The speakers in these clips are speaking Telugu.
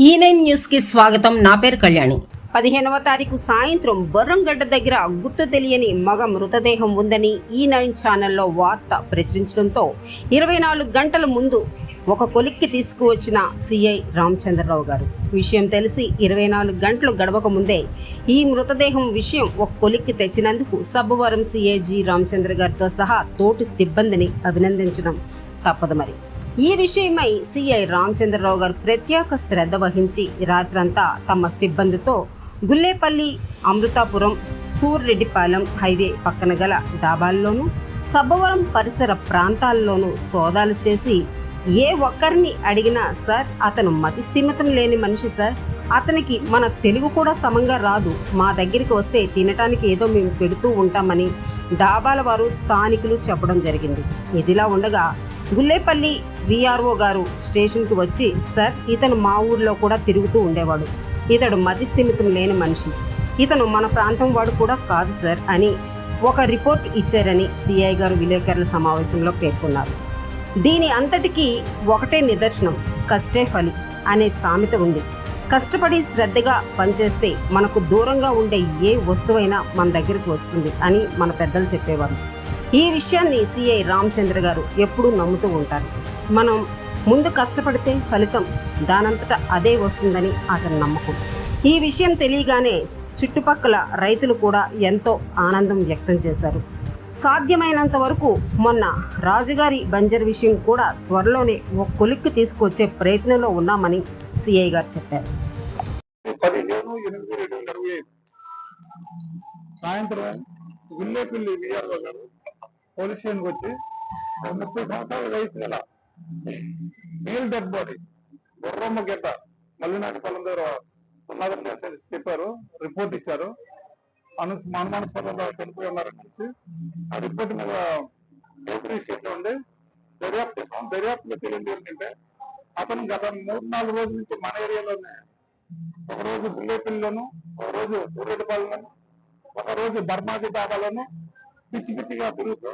E ఈ నైన్ న్యూస్కి స్వాగతం. నా పేరు కళ్యాణి. పదిహేనవ తారీఖు సాయంత్రం బొర్రంగడ్డ దగ్గర గుర్తు తెలియని మగ మృతదేహం ఉందని e ఈ నైన్ ఛానల్లో వార్త ప్రచురించడంతో ఇరవై నాలుగు గంటల ముందు ఒక కొలిక్కి తీసుకువచ్చిన సిఐ రామచంద్రరావు గారు. విషయం తెలిసి ఇరవై నాలుగు గంటలు గడవక ముందే ఈ మృతదేహం విషయం ఒక కొలిక్కి తెచ్చినందుకు సబ్బవరం సిఐ జి రామచంద్ర గారితో సహా తోటి సిబ్బందిని అభినందించడం తప్పదు మరి. ఈ విషయమై సిఐ రామచంద్రరావు గారు ప్రత్యేక శ్రద్ధ వహించి రాత్రంతా తమ సిబ్బందితో గుల్లేపల్లి అమృతాపురం సూర్రెడ్డిపాలెం హైవే పక్కన గల డాబాల్లోనూ సబ్బవరం పరిసర ప్రాంతాల్లోనూ సోదాలు చేసి ఏ ఒక్కరిని అడిగినా సార్ అతను మతి స్థిమితం లేని మనిషి సార్. అతనికి మన తెలుగు కూడా సమంగా రాదు. మా దగ్గరికి వస్తే తినటానికి ఏదో మేము పెడుతూ ఉంటామని డాబాల వారు స్థానికులు చెప్పడం జరిగింది. ఇదిలా ఉండగా గుల్లేపల్లి విఆర్ఓ గారు స్టేషన్కి వచ్చి సార్ ఇతను మా ఊర్లో కూడా తిరుగుతూ ఉండేవాడు. ఇతడు మతిస్థిమితం లేని మనిషి. ఇతను మన ప్రాంతం వాడు కూడా కాదు సార్ అని ఒక రిపోర్ట్ ఇచ్చారని సిఐ గారు విలేకరుల సమావేశంలో పేర్కొన్నారు. దీని అంతటికీ ఒకటే నిదర్శనం కష్టే ఫలి అనే సామెత ఉంది. కష్టపడి శ్రద్ధగా పనిచేస్తే మనకు దూరంగా ఉండే ఏ వస్తువైనా మన దగ్గరికి వస్తుంది అని మన పెద్దలు చెప్పేవారు ఈ విషయాన్ని సిఐ రామచంద్ర గారు ఎప్పుడూ నమ్ముతూ ఉంటారు. మనం ముందు కష్టపడితే ఫలితం దానంతట అదే వస్తుందని అతని నమ్మకం. ఈ విషయం తెలియగానే చుట్టుపక్కల రైతులు కూడా ఎంతో ఆనందం వ్యక్తం చేశారు. సాధ్యమైనంత వరకు మొన్న రాజుగారి బంజర్ విషయం కూడా త్వరలోనే ఓ కొలిక్కి తీసుకొచ్చే ప్రయత్నంలో ఉన్నామని సిఐ గారు చెప్పారు. సాయంత్రం గుల్లేపల్లి విఆర్ఓ గారు పోలీస్ స్టేషన్కి వచ్చి ముప్పై సంవత్సరాల వయసు గల నీల్ డెడ్ బాడీ గుర్రమ్మ గడ్డ మల్లినాటి పొలం దగ్గర ఉన్నదని చెప్పారు రిపోర్ట్ ఇచ్చారు. అను అనుమానాస్పదంగా చనిపోయి ఉన్నారని తెలిసి ఆ రిపోర్ట్ మీద కేసు రిజిస్టర్ ఉండి దర్యాప్తు చేసాం దర్యాప్తులో తెలియదు ఏంటంటే అతను గత మూడు నాలుగు రోజుల నుంచి మన ఏరియాలోనే ఒక రోజు బుల్లేపల్లిలోను ఒక రోజు ఒకరోజు ఒక రోజు బర్మాది బాబాలోను పిచ్చి పిచ్చిగా తిరుగుతూ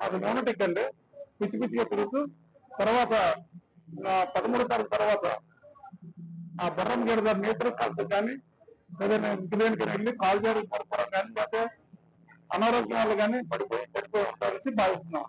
అది న్యూనటిక్ అండి పిచ్చి పిచ్చిగా తిరుగుతూ తర్వాత ఆ, పదమూడు తారీఖు తర్వాత ఆ బర్రం గేడ దాని నేత్ర కాల్సి కానీ ఏదైనా ఇంటికి వెళ్ళి కాల్ జారి పడిపోవడం కానీ లేకపోతే అనారోగ్యాలు కానీ పడిపోయి పడిపోయి ఉంటారని భావిస్తున్నాం.